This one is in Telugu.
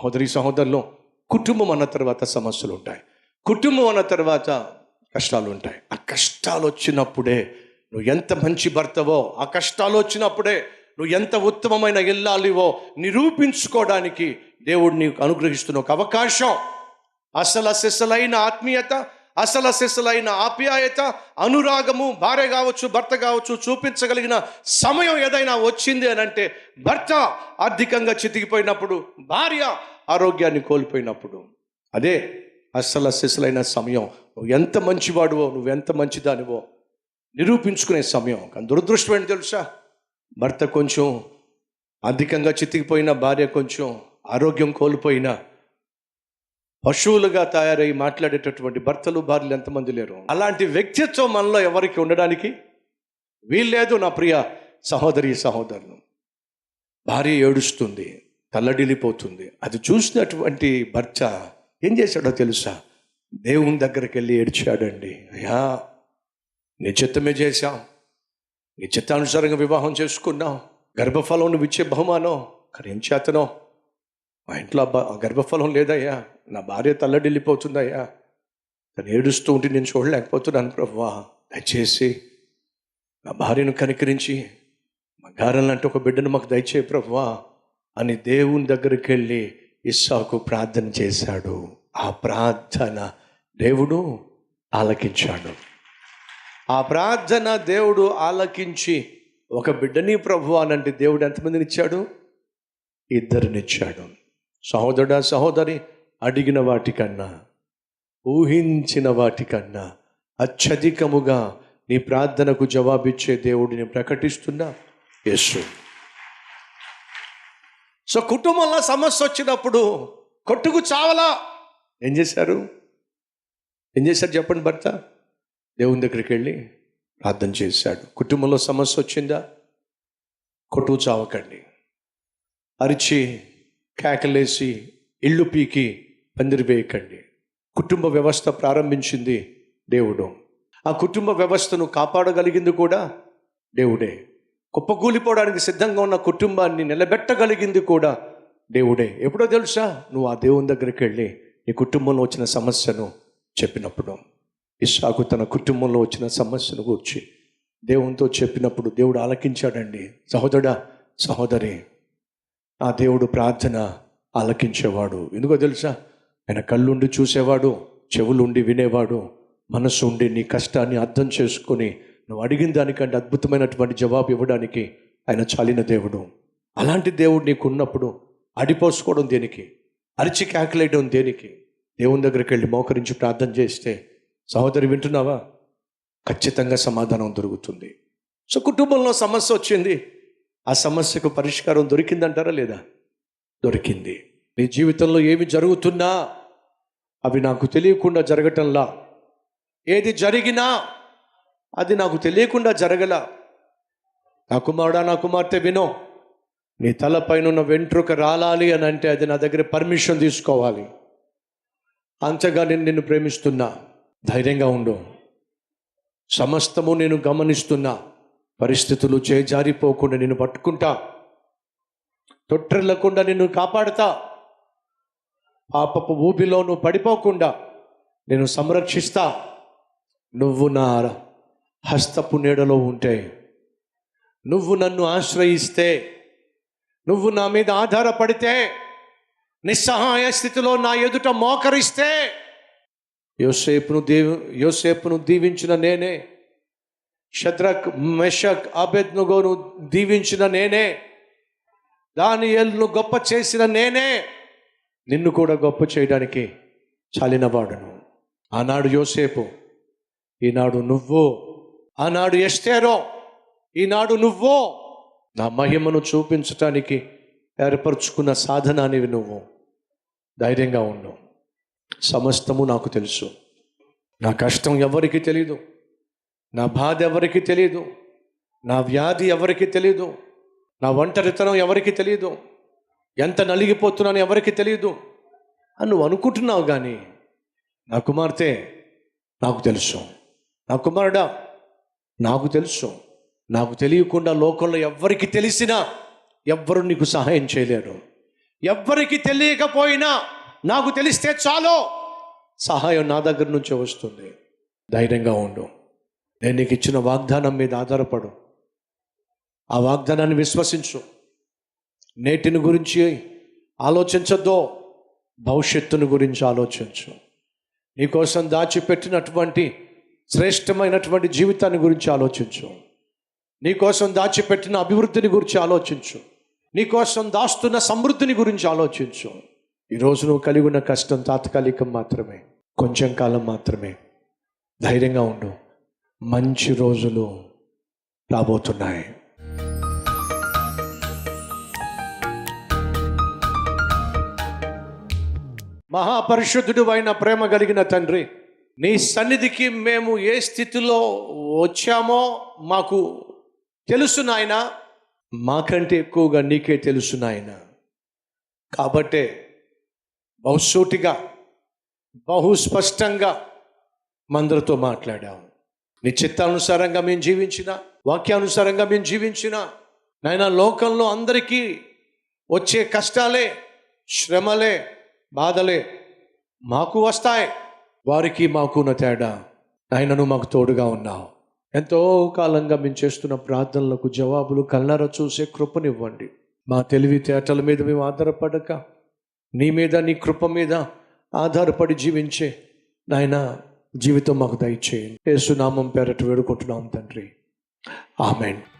సహోదరి సహోదరులు కుటుంబం అన్న తర్వాత సమస్యలు ఉంటాయి. కుటుంబం అన్న తర్వాత కష్టాలు ఉంటాయి. ఆ కష్టాలు వచ్చినప్పుడే నువ్వు ఎంత మంచి భర్తవో ఆ కష్టాలు వచ్చినప్పుడే నువ్వు ఎంత ఉత్తమమైన ఇల్లాలివో నిరూపించుకోవడానికి దేవుడు నీకు అనుగ్రహిస్తున్న ఒక అవకాశం. అసలు అసలైన ఆత్మీయత అసలసెసలైన ఆప్యాయత అనురాగము భార్య కావచ్చు భర్త కావచ్చు చూపించగలిగిన సమయం ఏదైనా వచ్చింది అని అంటే భర్త ఆర్థికంగా చితికిపోయినప్పుడు భార్య ఆరోగ్యాన్ని కోల్పోయినప్పుడు. అదే అసలసెసలైన సమయం. నువ్వు ఎంత మంచివాడువో నువ్వు ఎంత మంచిదానివో నిరూపించుకునే సమయం. కానీ దురదృష్టం ఏంటి తెలుసా? భర్త కొంచెం అధికంగా చితికిపోయిన భార్య కొంచెం ఆరోగ్యం కోల్పోయినా పశువులుగా తయారై మాట్లాడేటటువంటి భర్తలు భార్యలు ఎంతమంది లేరు? అలాంటి వ్యక్తిత్వం మనలో ఎవరికి ఉండడానికి వీల్లేదు నా ప్రియ సహోదరి సహోదరులు. భార్య ఏడుస్తుంది తల్లడిల్లిపోతుంది. అది చూసినటువంటి భర్త ఏం చేశాడో తెలుసా? దేవుని దగ్గరికి వెళ్ళి ఏడ్చాడండి. అయ్యా నీ చిత్తమే చేశాం. నీ చిత్తానుసారంగా వివాహం చేసుకున్నాం. గర్భఫలం నువ్వు ఇచ్చే బహుమానం. కానీ ఏం చేతనో? మా ఇంట్లో అబ్బా గర్భఫలం లేదయ్యా. నా భార్య తల్లడిల్లిపోతుందయ్యా. తను ఏడుస్తూ ఉంటే నేను చూడలేకపోతున్నాను ప్రభువా దయచేసి నా భార్యను కనికరించి మా గారెలంటే ఒక బిడ్డను మాకు దయచే ప్రభువా అని దేవుని దగ్గరికి వెళ్ళి ఇస్సాకు ప్రార్థన చేశాడు. ఆ ప్రార్థన దేవుడు ఆలకించాడు. ఆ ప్రార్థన దేవుడు ఆలకించి ఒక బిడ్డని ప్రభు అనంటే దేవుడు ఎంతమందిని ఇచ్చాడు? ఇద్దరినిచ్చాడు సహోదరుడా సహోదరి అడిగిన వాటికన్నా ఊహించిన వాటికన్నా అత్యధికముగా నీ ప్రార్థనకు జవాబిచ్చే దేవుడిని ప్రకటిస్తున్నా యేసు. సో కుటుంబంలో సమస్య వచ్చినప్పుడు కొట్టుకు చావలా. ఏం చేశారు? ఏం చేశారు చెప్పండి భర్త? దేవుని దగ్గరికి వెళ్ళి ప్రార్థన చేశాడు. కుటుంబంలో సమస్య వచ్చిందా? కొట్టుకు చావకండి. అరిచి కేకలేసి ఇళ్ళు పీకి పందిరి వేయకండి. కుటుంబ వ్యవస్థ ప్రారంభించింది దేవుడు. ఆ కుటుంబ వ్యవస్థను కాపాడగలిగింది కూడా దేవుడే. కుప్పకూలిపోవడానికి సిద్ధంగా ఉన్న కుటుంబాన్ని నిలబెట్టగలిగింది కూడా దేవుడే. ఎప్పుడో తెలుసా? నువ్వు ఆ దేవుని దగ్గరికి వెళ్ళి నీ కుటుంబంలో వచ్చిన సమస్యను చెప్పినప్పుడు. ఇషాకు తన కుటుంబంలో వచ్చిన సమస్యను గూర్చి దేవునితో చెప్పినప్పుడు దేవుడు ఆలకించాడండి. సహోదరుడా సహోదరి ఆ దేవుడు ప్రార్థన ఆలకించేవాడు. ఎందుకో తెలుసా? ఆయన కళ్ళుండి చూసేవాడు చెవులుండి వినేవాడు మనసు ఉండి నీ కష్టాన్ని అర్థం చేసుకొని నువ్వు అడిగిన దానికంటే అద్భుతమైనటువంటి జవాబు ఇవ్వడానికి ఆయన చాలిన దేవుడు. అలాంటి దేవుడు నీకు ఉన్నప్పుడు అడిపోసుకోవడం దేనికి? అరిచి కేకలేయడం దేనికి? దేవుని దగ్గరికి వెళ్ళి మోకరించి ప్రార్థన చేస్తే సహోదరి వింటున్నావా? ఖచ్చితంగా సమాధానం దొరుకుతుంది. సో కుటుంబంలో సమస్య వచ్చింది. ఆ సమస్యకు పరిష్కారం దొరికిందంటారా లేదా? దొరికింది. నీ జీవితంలో ఏమి జరుగుతున్నా అవి నాకు తెలియకుండా జరగటంలా? ఏది జరిగినా అది నాకు తెలియకుండా జరగల? నా కుమారుడా నా కుమార్తె వినో. నీ తలపైన ఉన్న వెంట్రుక రాలాలి అని అంటే అది నా దగ్గర పర్మిషన్ తీసుకోవాలి. అంతగా నేను నిన్ను ప్రేమిస్తున్నా. ధైర్యంగా ఉండు. సమస్తము నేను గమనిస్తున్నా. పరిస్థితులు చేజారిపోకుండా నేను పట్టుకుంటా. తొట్టిల్లకుండా నిన్ను కాపాడుతా. పాపపు ఊపిలో నువ్వు పడిపోకుండా నేను సంరక్షిస్తా. నువ్వు నా హస్తపు నీడలో ఉంటే నువ్వు నన్ను ఆశ్రయిస్తే నువ్వు నా మీద ఆధారపడితే నిస్సహాయ స్థితిలో నా ఎదుట మోకరిస్తే. యోసేపును దీవి యోసేపును దీవించిన నేనే షద్రక్ మెషక్ అబెద్నుగోను దీవించిన నేనే. దాని ఎల్ను గొప్ప చేసిన నేనే. నిన్ను కూడా గొప్ప చేయడానికి చాలినవాడును. ఆనాడు యోసేపు ఈనాడు నువ్వు ఆనాడు ఎస్తేరో ఈనాడు నువ్వు నా మహిమను చూపించటానికి ఏర్పరచుకున్న సాధనానివి నువ్వు. ధైర్యంగా ఉండు. సమస్తము నాకు తెలుసు. నా కష్టం ఎవరికి తెలీదు. నా బాధ ఎవరికి తెలియదు నా వ్యాధి ఎవరికి తెలియదు నా ఒంటరితనం ఎవరికి తెలియదు ఎంత నలిగిపోతున్నాను ఎవరికి తెలియదు అని నువ్వు అనుకుంటున్నావు కానీ నా కుమార్తె నాకు తెలుసు. నా కుమారుడా నాకు తెలుసు. నాకు తెలియకుండా లోకంలో ఎవరికి తెలిసినా ఎవ్వరు నీకు సహాయం చేయలేరు. ఎవ్వరికి తెలియకపోయినా నాకు తెలిస్తే చాలు. సహాయం నా దగ్గర నుంచే వస్తుంది. ధైర్యంగా ఉండు. నేను నీకు ఇచ్చిన వాగ్దానం మీద ఆధారపడు. ఆ వాగ్దానాన్ని విశ్వసించు. నేటిని గురించి ఆలోచించద్దో. భవిష్యత్తుని గురించి ఆలోచించు. నీకోసం దాచిపెట్టినటువంటి శ్రేష్టమైనటువంటి జీవితాన్ని గురించి ఆలోచించు. నీకోసం దాచిపెట్టిన అభివృద్ధిని గురించి ఆలోచించు. నీకోసం దాస్తున్న సమృద్ధిని గురించి ఆలోచించు. ఈరోజు నువ్వు కలిగి ఉన్న కష్టం తాత్కాలికం మాత్రమే. కొంచెం కాలం మాత్రమే. ధైర్యంగా ఉండు. మంచి రోజులు రాబోతున్నాయి. మహాపరిశుద్ధుడు అయిన ప్రేమ కలిగిన తండ్రి నీ సన్నిధికి మేము ఏ స్థితిలో వచ్చామో మాకు తెలుసు నాయన. మాకంటే ఎక్కువగా నీకే తెలుసు నాయన. కాబట్టే బహుసూటిగా బహుస్పష్టంగా మందరితో మాట్లాడాము. నీ చిత్తానుసారంగా మేము జీవించిన వాక్యానుసారంగా మేము జీవించిన నాయన లోకంలో అందరికీ వచ్చే కష్టాలే శ్రమలే బాధలే మాకు వస్తాయి. వారికి మాకున్న తేడా. నాయనను మాకు తోడుగా ఉన్నావు. ఎంతో కాలంగా మేము చేస్తున్న ప్రార్థనలకు జవాబులు కళ్ళారా చూసే కృపనివ్వండి. మా తెలివితేటల మీద మేము ఆధారపడక నీ మీద నీ కృప మీద ఆధారపడి జీవించే నాయన జీవితం మాకు దయచేయండి. యేసునామం పేరట వేడుకుంటున్నాం తండ్రి. ఆమెన్.